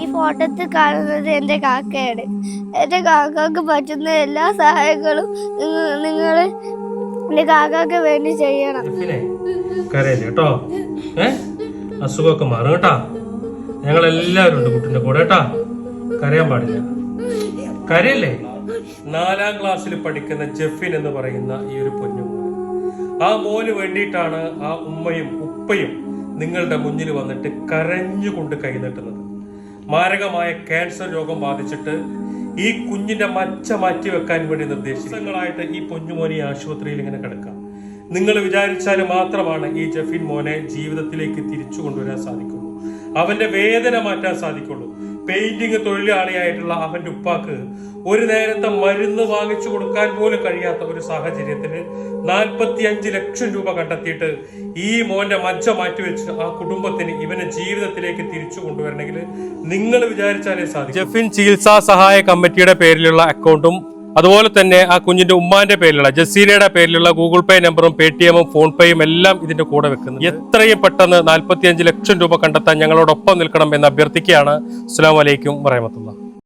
ഈ ഫോട്ടോത്തിൽ കാണുന്നത് എന്റെ കാക്കയാണ്. എന്റെ കാക്കക്ക് പറ്റുന്ന എല്ലാ സഹായങ്ങളും നിങ്ങൾ എന്റെ കാക്കക്ക് വേണ്ടി ചെയ്യണം. കേട്ടോ? അസുഖമൊക്കെ മാറും കേട്ടാ. ഞങ്ങൾ എല്ലാവരും ഉണ്ട് കുട്ടിന്റെ കൂടെ കേട്ടാ. കരയാൻ പാടില്ല. കരയല്ലേ? നാലാം ക്ലാസ്സിൽ പഠിക്കുന്ന ജെഫിൻ എന്ന് പറയുന്ന ഈ ഒരു പൊന്നു. ആ മോന് വേണ്ടിയിട്ടാണ് ആ ഉമ്മയും ഉപ്പയും നിങ്ങളുടെ മുന്നിൽ വന്നിട്ട് കരഞ്ഞുകൊണ്ട് കൈനീട്ടുന്നത് മാരകമായ ക്യാൻസർ രോഗം ബാധിച്ചിട്ട് ഈ കുഞ്ഞിന്റെ മച്ച മാറ്റി വെക്കാൻ വേണ്ടി നിർദ്ദേശിച്ചങ്ങളായിട്ട് ഈ പൊന്നുമോനെ ആശുപത്രിയിൽ ഇങ്ങനെ കിടക്കാം. നിങ്ങൾ വിചാരിച്ചാൽ മാത്രമാണ് ഈ ജഫീൻ മോനെ ജീവിതത്തിലേക്ക് തിരിച്ചു കൊണ്ടുവരാൻ സാധിക്കുള്ളൂ അവന്റെ വേദന മാറ്റാൻ സാധിക്കുള്ളൂ. പെയിന്റിങ് തൊഴിലാളിയായിട്ടുള്ള അവന്റെ ഉപ്പാക്ക് ഒരു നേരത്തെ മരുന്ന് വാങ്ങിച്ചു കൊടുക്കാൻ പോലും കഴിയാത്ത ഒരു സാഹചര്യത്തിന് നാൽപ്പത്തി അഞ്ച് ലക്ഷം രൂപ കണ്ടെത്തിയിട്ട് ഈ മോന്റെ മജ്ജ മാറ്റിവെച്ച് ആ കുടുംബത്തിന് ഇവനെ ജീവിതത്തിലേക്ക് തിരിച്ചു കൊണ്ടുവരണമെങ്കിൽ നിങ്ങൾ വിചാരിച്ചാലേ സാധിക്കും. ജഫിൻ ചികിത്സാ സഹായ കമ്മിറ്റിയുടെ പേരിലുള്ള അക്കൗണ്ടും അതുപോലെ തന്നെ ആ കുഞ്ഞിന്റെ ഉമ്മാന്റെ പേരിലുള്ള ജസീലയുടെ പേരിലുള്ള ഗൂഗിൾ പേ നമ്പറും പേ ടി എമ്മും ഫോൺ പേയും എല്ലാം ഇതിന്റെ കൂടെ വെക്കുന്നു എത്രയും പെട്ടെന്ന് നാൽപ്പത്തിയഞ്ച് ലക്ഷം രൂപ കണ്ടെത്താൻ ഞങ്ങളോടൊപ്പം നിൽക്കണം എന്ന് അഭ്യർത്ഥിക്കുകയാണ്. അസ്സാം വലൈക്കും വറഹമത്തുള്ള